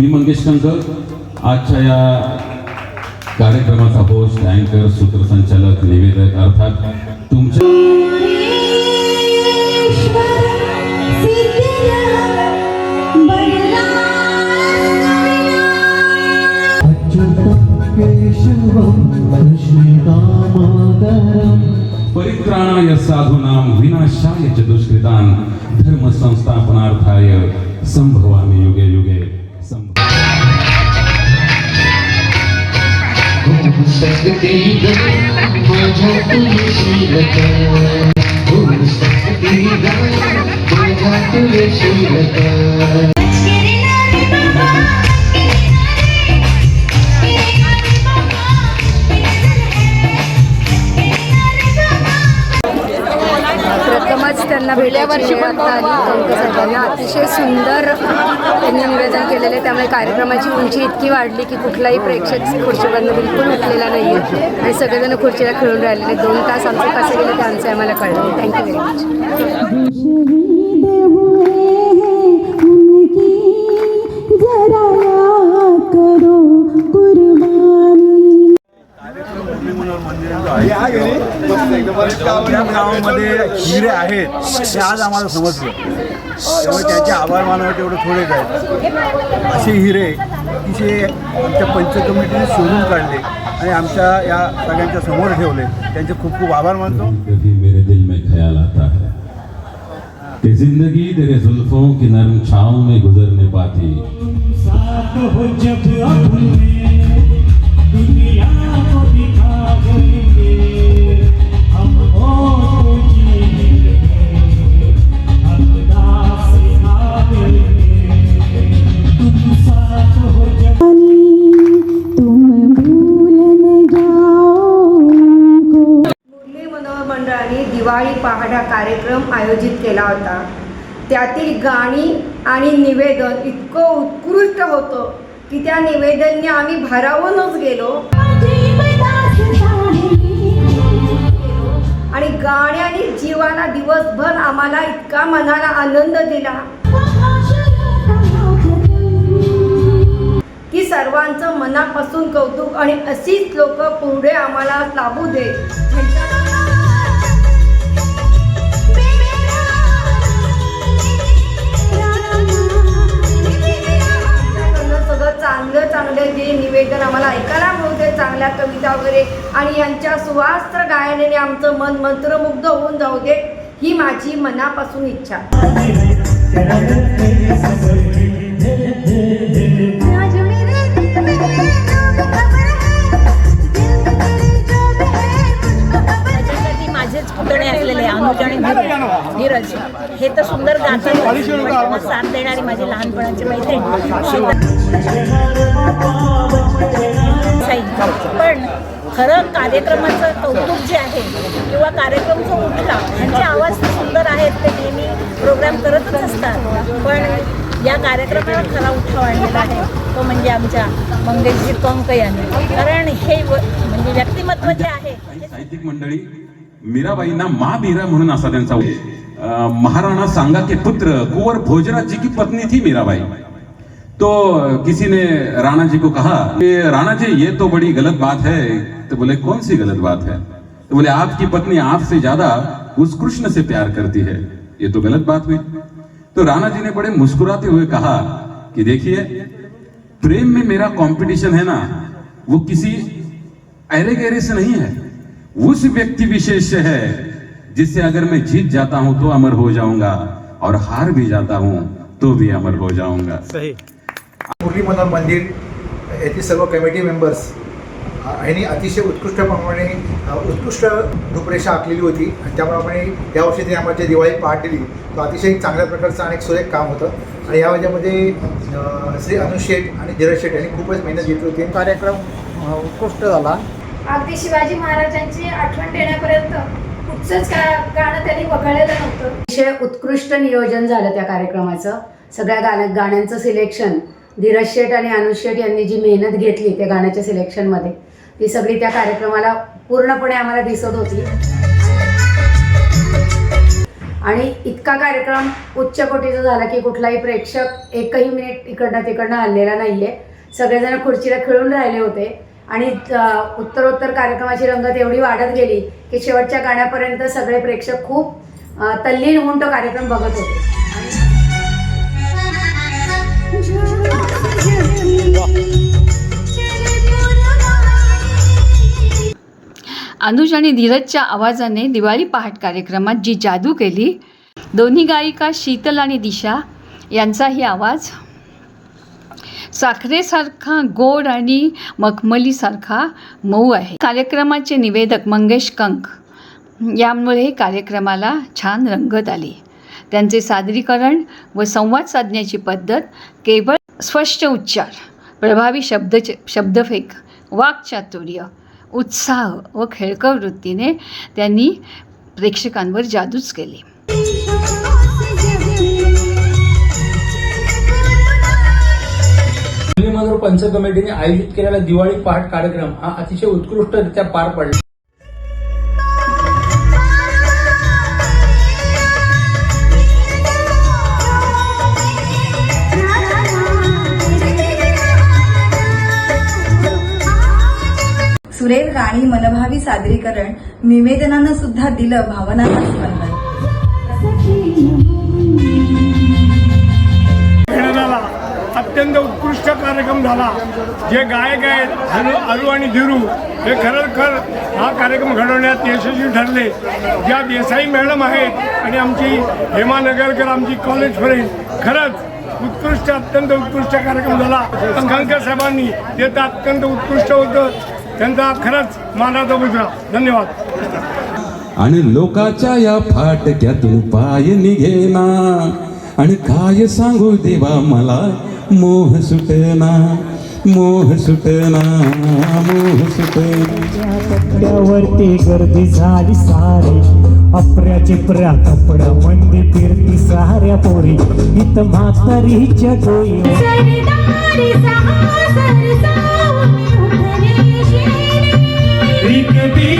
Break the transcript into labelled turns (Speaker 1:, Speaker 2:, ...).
Speaker 1: मी मंगेश कंकर आजच्या या कार्यक्रमाचा होस्ट अँकर सूत्रसंचालक निवेदक अर्थात तुमच्या परित्राणाय साधूनां विनाशाय च दुष्कृतान् धर्म संस्थापनार्थाय संभवामि युगे युगे।
Speaker 2: संस्कृती माझ्या तुळशीलत संस्कृती माझ्या तुळशीलत
Speaker 3: त्यांना भेटल्यावर्षी पण आली. कंक साहेबांना अतिशय सुंदर त्यांनी निवेदन केलेलं आहे. त्यामुळे कार्यक्रमाची उंची इतकी वाढली की कुठलाही प्रेक्षक खुर्चीवरनं बिलकुल उठलेला नाही आहे आणि सगळेजण खुर्चीला खेळून राहिलेले दोन तास आमचे कसे गेले ते आमचे आम्हाला कळलं थँक्यू व्हेरी मच
Speaker 4: गावामध्ये हिरे आहेत हे आज आम्हाला समजलं. त्यामुळे त्यांचे आभार मानावे तेवढे थोडेच आहेत. असे हिरे जे आमच्या पंच कमिटीने शोधून काढले आणि आमच्या या सगळ्यांच्या समोर ठेवले. त्यांचे खूप खूप आभार मानतो.
Speaker 1: कभी मेरे दिल में ख्याल आता है। कि जिंदगी तेरे जुल्फों की नरम छाँव में गुजर नहीं पाती
Speaker 5: साथ हो जब अपने दुनिया को दिखा देंगे
Speaker 3: दिवाळी पहाडा कार्यक्रम आयोजित केला होता. त्यातील गाणी आणि निवेदन इतकं उत्कृष्ट होतं की त्या निवेदनने आम्ही भारावूनच गेलो. आणि गाण्याने जीवाला दिवसभर आम्हाला इतका मनाला आनंद दिला. की सर्वांचं मनापासून कौतुक आणि अशीच लोक पुढे आम्हाला लाभू दे मन मंत्रमुग्ध होऊन जाऊ दे ही माझी मनापासून इच्छा
Speaker 6: त्याच्यासाठी पुतणे असलेले अनुज आणि धीरज. हे तर सुंदर गातात साथ देणारी माझी लहानपणाची मैत्रीण पण खरं कार्यक्रमाचं कौतुक जे आहे किंवा कार्यक्रम जो उठला त्यांचे आवाज तर सुंदर आहेत. ते नेहमी प्रोग्राम करतच असतात. पण या कार्यक्रमाला खरा उठाव आणलेला आहे. तो म्हणजे आमच्या मंगेशजी कंक यांनी. कारण हे म्हणजे व्यक्तिमत्व जे आहे
Speaker 1: साहित्यिक मंडळी मीराबाईंना मा बीरा म्हणून असा त्यांचा महाराणा सांगा के पुत्र कुंवर भोजराज जी की पत्नी थी मीराबाई. तो किसी ने राणा जी को कहा कि राणा जी ये तो बड़ी गलत बात है। तो बोले, कौन सी गलत बात है? तो बोले, आपकी पत्नी आपसे ज़्यादा उस कृष्ण से प्यार करती है। ये तो गलत बात हुई। तो राणा जी ने बड़े मुस्कुराते हुए कहा कि देखिए, प्रेम में मेरा कंपटीशन है ना, वो किसी अरे गहरे से नहीं है। उस व्यक्ति विशेष से है जिससे अगर मैं जीत जाता हूं तो अमर हो जाऊंगा और हार भी जाता हूं तो भी अमर हो जाऊंगा।
Speaker 4: मुरली मनोहर मंदिर येथील सर्व कमिटी मेंबर्स यांनी अतिशय उत्कृष्टप्रमाणे उत्कृष्ट रूपरेषा आखलेली होती आणि त्याप्रमाणे यावर्षी ते आम्हाला जे दिवाळी पहाट दिली तो अतिशय चांगल्या प्रकारचं आणि एक सुरेख काम होतं. आणि या अ, श्री अनुज शेठ आणि धीरज शेठ यांनी खूपच मेहनत घेतली होती. कार्यक्रम उत्कृष्ट झाला.
Speaker 7: अगदी शिवाजी महाराजांची आठवण देण्यापर्यंत कुठचंच का गाणं त्यांनी वगळलेलं नव्हतं.
Speaker 3: अतिशय उत्कृष्ट नियोजन झालं त्या कार्यक्रमाचं. सगळ्या गाण्या गाण्यांचं सिलेक्शन धीरज शेठ आणि अनुज शेठ यांनी जी मेहनत घेतली त्या गाण्याच्या सिलेक्शनमध्ये ती सगळी त्या कार्यक्रमाला पूर्णपणे आम्हाला दिसत होती. आणि इतका कार्यक्रम उच्च कोटीचा झाला की कुठलाही प्रेक्षक एकही मिनिट इकडनं तिकडनं हल्लेला नाही आहे सगळेजण खुर्चीला खिळून राहिले होते. आणि उत्तरोत्तर कार्यक्रमाची रंगत एवढी वाढत गेली की शेवटच्या गाण्यापर्यंत सगळे प्रेक्षक खूप तल्लीन होऊन तो कार्यक्रम बघत होते.
Speaker 8: अनुज आणि धीरजच्या आवाजाने दिवाळी पहाट कार्यक्रमात जी जादू केली दोन्ही गायिका शीतल आणि दिशा यांचाही आवाज साखरेसारखा गोड आणि मखमलीसारखा मऊ आहे. कार्यक्रमाचे निवेदक मंगेश कंक. यामुळे कार्यक्रमाला छान रंगत आली. त्यांचे सादरीकरण व संवाद साधण्याची पद्धत केवळ स्पष्ट उच्चार प्रभावी शब्द शब्दफेक वाक्चातुर्य उत्साह व खेळकर वृत्तीने त्यांनी प्रेक्षकांवर जादूच केली.
Speaker 9: मुरली पंच कमिटीने आयोजित केलेला दिवाळी पहाट कार्यक्रम हा अतिशय उत्कृष्टरित्या पार पडला.
Speaker 10: सुरेल गाणी मनभावी सादरीकरण निवेदनानं सुद्धा दिलं भावनांना स्पंदन
Speaker 5: कार्यक्रम झाला. जे गायक आहेत हनु अरू आणि धीरू हे खरोखर हा कार्यक्रम घडवण्यात यशस्वी ठरले. ज्या देसाई मॅडम आहेत आणि आमची हेमा नगरकर आमची कॉलेज फ्रेंड खरंच उत्कृष्ट अत्यंत उत्कृष्ट कार्यक्रम झाला. अंकांकर साहेबांनी ते तर अत्यंत उत्कृष्ट होतं त्यांचा खरंच मानाचा मुजरा धन्यवाद.
Speaker 1: आणि लोकाच्या या फाटक्यातून पाय निघेना. आणि काय सांगू देवा मला? मोह सुटना मोह सुटना मोह सुटना
Speaker 5: गर्दी झाली सारी. अप्र्याचे प्र्या कपडा मंदी फिरती साऱ्या पोरी. इथं म्हातारीच्या डोई रिकती